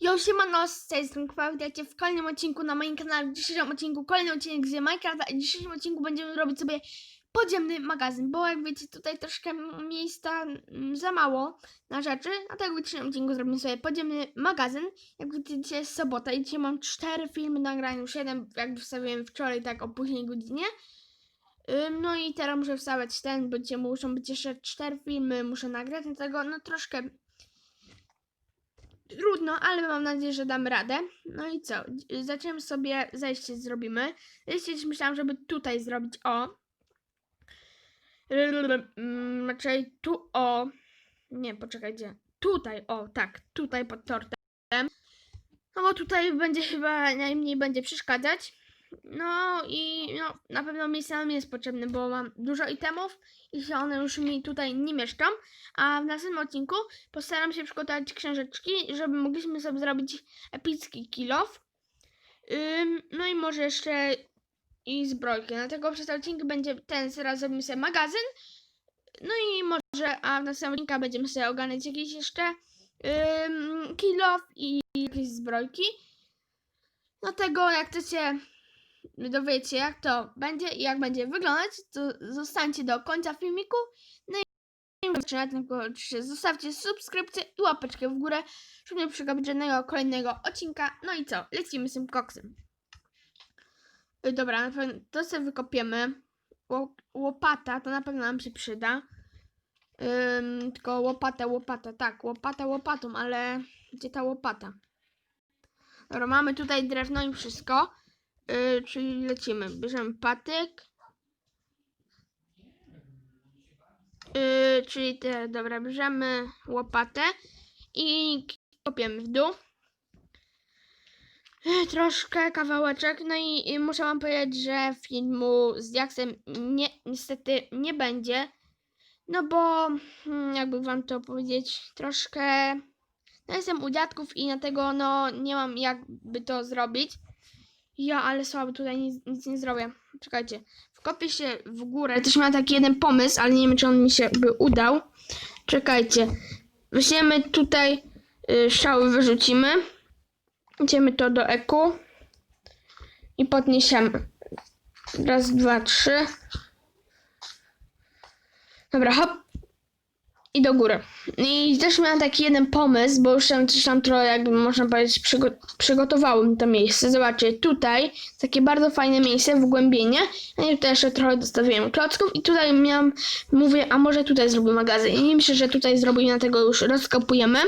Yo, siemano, z tej strony Kwa, witajcie w kolejnym odcinku na moim kanale. W dzisiejszym odcinku kolejny odcinek z Minecrafta i w dzisiejszym odcinku będziemy robić sobie podziemny magazyn, bo jak wiecie tutaj troszkę miejsca mm, za mało na rzeczy, dlatego w dzisiejszym odcinku zrobimy sobie podziemny magazyn. Jak widzicie dzisiaj jest sobota i dzisiaj mam cztery filmy nagrane, już jeden jakby wstawiłem wczoraj tak o późnej godzinie. No i teraz muszę wstawiać ten, bo dzisiaj muszą być jeszcze cztery filmy, muszę nagrać, dlatego no troszkę trudno, ale mam nadzieję, że dam radę. No i co? Zaczniemy sobie, zejście zrobimy. Zejście myślałam, żeby tutaj zrobić o. Mm, Raczej tu o. Nie, poczekajcie. Tutaj, o, tak, tutaj pod tortem. No bo tutaj będzie chyba najmniej będzie przeszkadzać. No i no, na pewno miejsce nam jest potrzebne, bo mam dużo itemów i się one już mi tutaj nie mieszczą. A w następnym odcinku postaram się przygotować książeczki, żeby mogliśmy sobie zrobić epicki kilof. Ym, no i może jeszcze i zbrojkę. Dlatego przez ten odcinek będzie ten, teraz zrobimy sobie magazyn. No i może, a w następnym odcinku będziemy sobie ogarniać jakieś jeszcze ym, kilof i jakieś zbrojki. Dlatego jak chcecie dowiecie jak to będzie i jak będzie wyglądać, to zostańcie do końca filmiku. No i zaczynać, tylko oczywiście zostawcie subskrypcję i łapeczkę w górę, żeby nie przegapić żadnego kolejnego odcinka. No i co? Lecimy z tym koksem. Dobra, na to sobie wykopiemy. Ło- Łopata, to na pewno nam się przyda. Ym, tylko łopata, łopata, tak, łopata łopatą, ale gdzie ta łopata? Dobra, mamy tutaj drewno i wszystko. Yy, czyli lecimy. Bierzemy patyk. Yy, czyli te, dobra, bierzemy łopatę i kopiemy w dół. Yy, troszkę kawałeczek. No i, i muszę wam powiedzieć, że filmu z Jaksem nie, niestety nie będzie. No bo, hmm, jakby wam to powiedzieć, troszkę. No jestem u dziadków i dlatego no nie mam jakby to zrobić. Ja, ale słabo, tutaj nic, nic nie zrobię. Czekajcie. Wkopię się w górę. Też miałem taki jeden pomysł, ale nie wiem, czy on mi się by udał. Czekajcie. Weźmiemy tutaj y, strzały, wyrzucimy. Idziemy to do eku. I podniesiemy. Raz, dwa, trzy. Dobra, hop. I do góry. I też miałem taki jeden pomysł, bo już tam coś tam trochę, jakby można powiedzieć, przygo przygotowałem to miejsce. Zobaczcie, tutaj takie bardzo fajne miejsce, wgłębienie. No i tutaj jeszcze trochę dostawiłem klocków i tutaj miałam, mówię, a może tutaj zrobię magazyn. I myślę, że tutaj zrobimy, dlatego już rozkopujemy.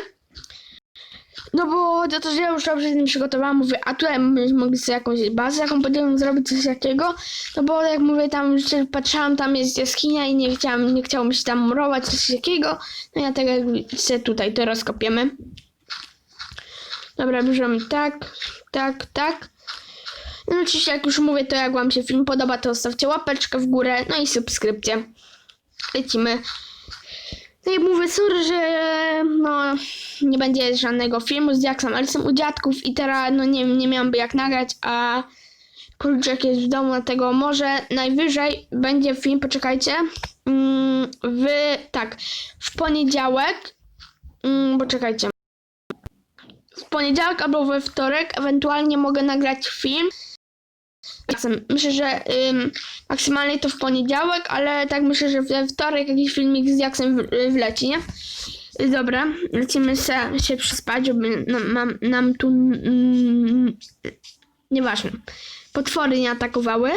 No bo to, to że ja już dobrze z tym przygotowałam, mówię, a tutaj mogli sobie jakąś bazę, jaką będziemy zrobić, coś takiego. No bo jak mówię, tam już patrzyłam, tam jest jaskinia i nie chciałam, nie chciało mi się tam murować, coś takiego. No ja tego sobie tutaj to rozkopiemy. Dobra, bierzemy tak, tak, tak. No oczywiście jak już mówię, to jak wam się film podoba, to zostawcie łapeczkę w górę, no i subskrypcję. Lecimy. I mówię, sorry, że no nie będzie żadnego filmu z Jacksem, ale jestem u dziadków i teraz no nie, nie miałam jak nagrać, a kurczak jest w domu, dlatego może najwyżej będzie film, poczekajcie, mm, w, tak, w poniedziałek, mm, poczekajcie, w poniedziałek albo we wtorek ewentualnie mogę nagrać film. Myślę, że ym, maksymalnie to w poniedziałek, ale tak myślę, że we wtorek jakiś filmik z Jacksem w, wleci, nie? Y, Dobra, lecimy se, się przyspać, żeby nam, nam, tu mm, nieważne. Potwory nie atakowały.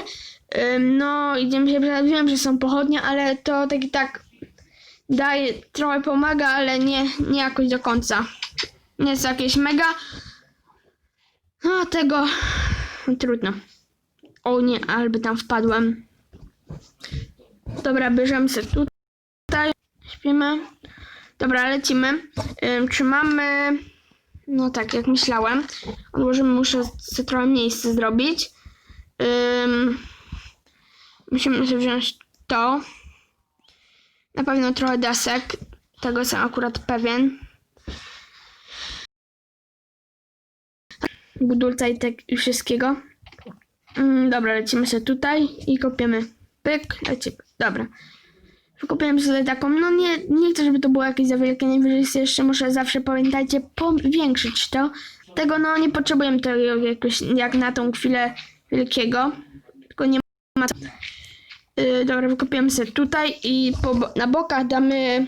Ym, no, idziemy się wiem, że są pochodnie, ale to tak i tak daje, trochę pomaga, ale nie, nie jakoś do końca. Nie jest jakieś mega. No, tego trudno. O nie, albo tam wpadłem. Dobra, bierzemy się tutaj. Śpimy. Dobra, lecimy. Czy mamy... No tak, jak myślałem. Odłożymy, muszę sobie trochę miejsce zrobić. Musimy sobie wziąć to. Na pewno trochę desek. Tego jestem akurat pewien. Budulca i tak i wszystkiego. Mm, dobra, lecimy sobie tutaj i kopiemy. Pyk, lecimy. Dobra. Wykopiemy sobie taką, no nie, nie chcę, żeby to było jakieś za wielkie, najwyżej jeszcze muszę zawsze, pamiętajcie, powiększyć to, Tego no nie potrzebujemy tego jakoś jak na tą chwilę wielkiego. Tylko nie ma. Yy, dobra, wykopiemy sobie tutaj i po, na bokach damy.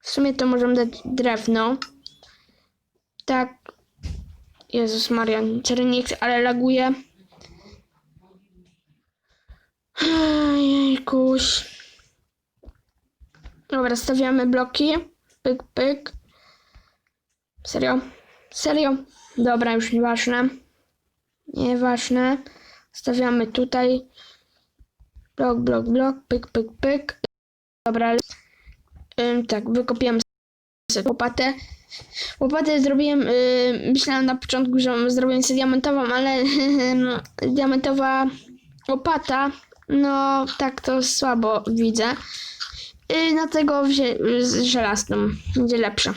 W sumie to możemy dać drewno. Tak. Jezus Maria, chcę, ale laguje. Jejkuś. Dobra, stawiamy bloki. Pyk, pyk. Serio? Serio? Dobra, już nieważne. Nieważne. Stawiamy tutaj. Blok, blok, blok. Pyk, pyk, pyk. Dobra. Ym, tak, wykopiłem sobie łopatę. Łopatę zrobiłem, yy, myślałem na początku, że zrobię sobie diamentową, ale no, diamentowa łopata, no tak to słabo widzę. Yy, dlatego z żelazną będzie lepsza.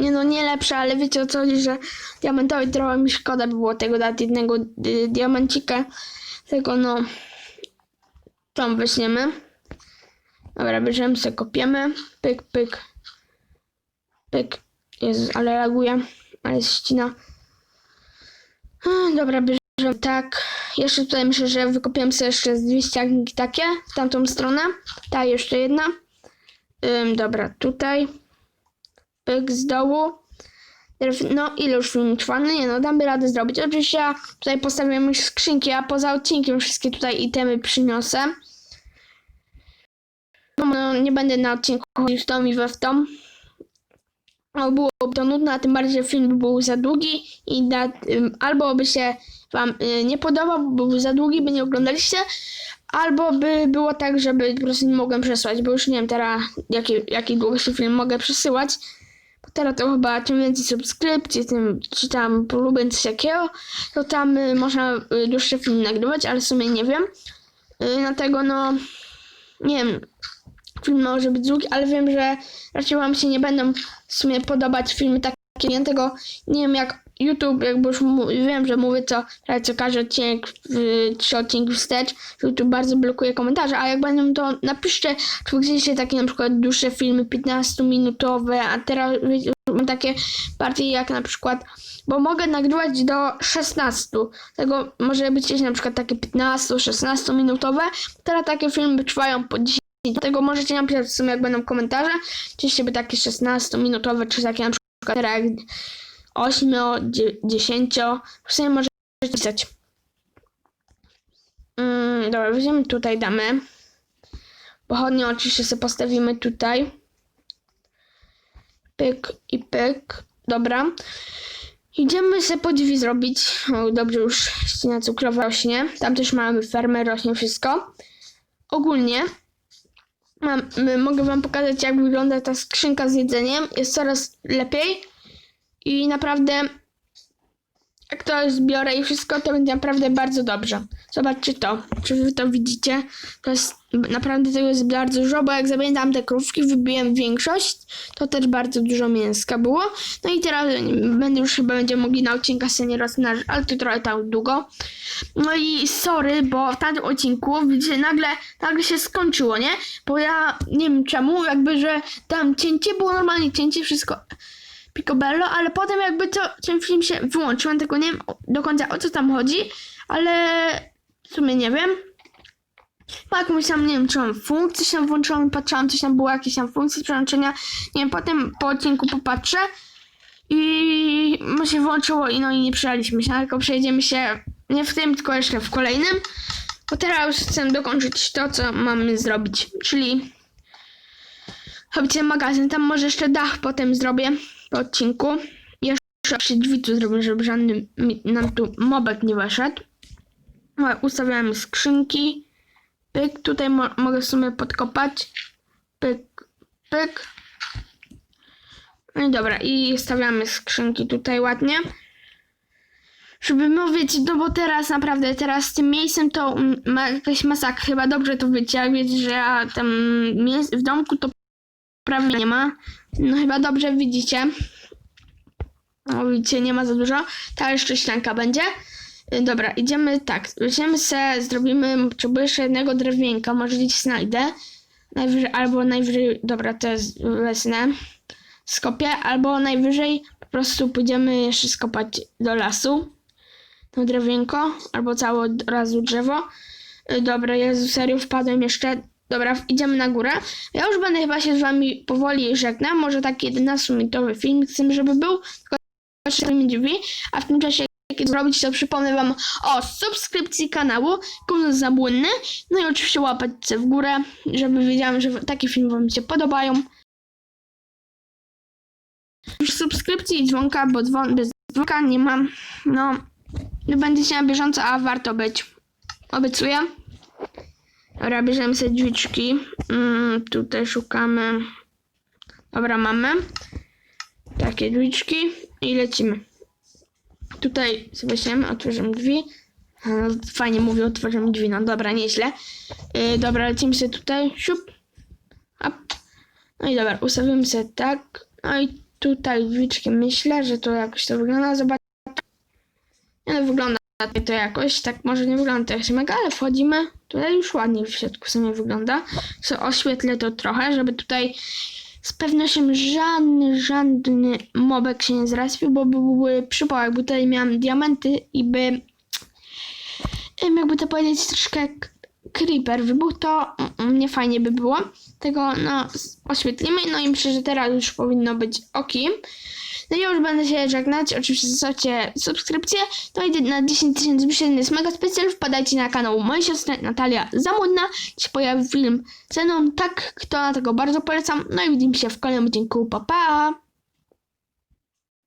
Nie no, nie lepsza, ale wiecie o co chodzi, że diamentowi trochę mi szkoda by było tego dać jednego y, diamencika. Tego no, tą weźmiemy. Dobra, bierzemy sobie, kopiemy. Pyk, pyk. Pyk. Jezus, ale laguje. Ale ścina. Dobra, bierzemy tak. Jeszcze tutaj myślę, że wykopiemy sobie jeszcze z dwie ścianki takie w tamtą stronę. Ta jeszcze jedna. Ym, dobra, tutaj. Pyk z dołu. No, ile już film trwa? No nie no, damy radę zrobić. Oczywiście ja tutaj postawiłem już skrzynki, a poza odcinkiem wszystkie tutaj itemy przyniosę. No, nie będę na odcinku chodził w tą i we w tą. No, byłoby to nudne, a tym bardziej, film by był za długi i ym, albo by się wam y, nie podobał, bo był za długi, by nie oglądaliście, albo by było tak, żeby po prostu nie mogłem przesłać, bo już nie wiem teraz, jaki, jaki dłuższy film mogę przesyłać. Bo teraz to chyba czym więcej subskrypcji, tym czy tam polubień coś takiego, to tam y, można y, dłuższy film nagrywać, ale w sumie nie wiem. Y, dlatego no, nie wiem, film może być długi, ale wiem, że raczej wam się nie będą w sumie podobać filmy takie. Dlatego nie wiem jak YouTube, jakby już wiem, że mówię co, co każdy odcinek, trzy odcinki wstecz, YouTube bardzo blokuje komentarze, a jak będą to napiszcie, czy chcieliście takie na przykład dłuższe filmy 15-minutowe, a teraz mam takie bardziej jak na przykład, bo mogę nagrywać do 16, tego może być na przykład takie 15-16 minutowe, teraz takie filmy trwają po 10 Dlatego możecie napisać w sumie, jak będą komentarze, czy chcieliby takie 16-minutowe, czy takie na przykład jak 8, 10. W sumie możecie pisać. Mm, dobra, weźmiemy tutaj, damy. Pochodnie oczywiście sobie postawimy tutaj. Pyk i pyk. Dobra. Idziemy sobie po drzwi zrobić. O, dobrze, już ścina cukrowa rośnie. Tam też mamy fermę, rośnie wszystko. Ogólnie mam, mogę wam pokazać, jak wygląda ta skrzynka z jedzeniem. Jest coraz lepiej. I naprawdę, jak to zbiorę i wszystko, to będzie naprawdę bardzo dobrze. Zobaczcie to. Czy wy to widzicie? To jest naprawdę tego jest bardzo dużo, bo jak zapamiętam te krówki, wybiłem większość, to też bardzo dużo mięska było. No i teraz będę już chyba będziemy mogli na odcinka sobie nie rozmnażać, ale to trochę tak długo. No i sorry, bo w tamtym odcinku, widzicie, nagle, nagle się skończyło, nie? Bo ja nie wiem czemu, jakby, że tam cięcie było normalnie, cięcie, wszystko picobello, ale potem jakby to, ten film się wyłączył, tego nie wiem do końca o co tam chodzi, ale w sumie nie wiem. Jakąś tam, nie wiem, czy mam funkcję się włączyłam, patrzyłam, coś tam było, jakieś tam funkcje przełączenia, nie wiem, potem po odcinku popatrzę i mu się włączyło i no i nie przejęliśmy się, tylko przejdziemy się nie w tym, tylko jeszcze w kolejnym, bo teraz chcę dokończyć to, co mamy zrobić, czyli robicie magazyn, tam może jeszcze dach potem zrobię po odcinku. Jeszcze drzwi tu zrobię, żeby żadny nam tu mobek nie weszedł. Ustawiamy skrzynki. Pyk, tutaj mo mogę w sumie podkopać. Pyk, pyk. No i dobra, i stawiamy skrzynki tutaj ładnie. Żeby mówić, no bo teraz naprawdę, teraz z tym miejscem to ma jakaś masakra. Chyba dobrze to wiecie, jak wiecie, że ja tam w domku to prawie nie ma. No chyba dobrze widzicie. O, widzicie, nie ma za dużo. Ta jeszcze ścianka będzie. Y, Dobra, idziemy tak. Weźmiemy se, zrobimy, potrzebuję jeszcze jednego drewienka, może gdzieś znajdę. Najwyżej, albo najwyżej, dobra, to jest wezmę. skopię, albo najwyżej po prostu pójdziemy jeszcze skopać do lasu. To drewienko, albo całe od razu drzewo. Y, Dobra, Jezu, serio wpadłem jeszcze. Dobra, idziemy na górę. Ja już będę chyba się z wami powoli żegnał. Może taki 11-minutowy film chcę, żeby był. Tylko drzwi. A w tym czasie, jak to zrobić, to przypomnę wam o subskrypcji kanału, komentarz zabłynny. No i oczywiście łapać w górę, żeby wiedziałem, że takie filmy wam się podobają. Już subskrypcji i dzwonka, bo dzwon, bez dzwonka nie mam. No, będziecie na bieżąco, a warto być. Obiecuję. Dobra, bierzemy sobie drzwiczki. Mm, tutaj szukamy. Dobra, mamy. Takie drzwiczki i lecimy. Tutaj sobie weźmiemy, otworzymy drzwi. No, Fajnie mówię, otworzymy drzwi. No dobra, nieźle. Yy, dobra, lecimy sobie tutaj. Siup. Hop. No i dobra, ustawimy sobie tak. No i tutaj drzwiczki. Myślę, że to jakoś to wygląda. Zobacz. Nie no, wygląda to jakoś. Tak może nie wygląda jak mega, ale wchodzimy. Tutaj już ładnie w środku w sumie wygląda. So, oświetlę to trochę, żeby tutaj z pewnością żadny, żadny mobek się nie zraspił, bo byłby przypał, jakby tutaj miałam diamenty i by jakby to powiedzieć troszkę creeper wybuchł, to mm, nie fajnie by było. Tego no oświetlimy, no i myślę, że teraz już powinno być ok. No i już będę się żegnać. Oczywiście zostawcie subskrypcję. To idzie na 10 tysięcy wyświetleń. Jest mega specjal. Wpadajcie na kanał mojej siostry Natalia Zamudna. Się pojawi film ze mną. Tak, kto na tego bardzo polecam. No i widzimy się w kolejnym odcinku. Pa, pa!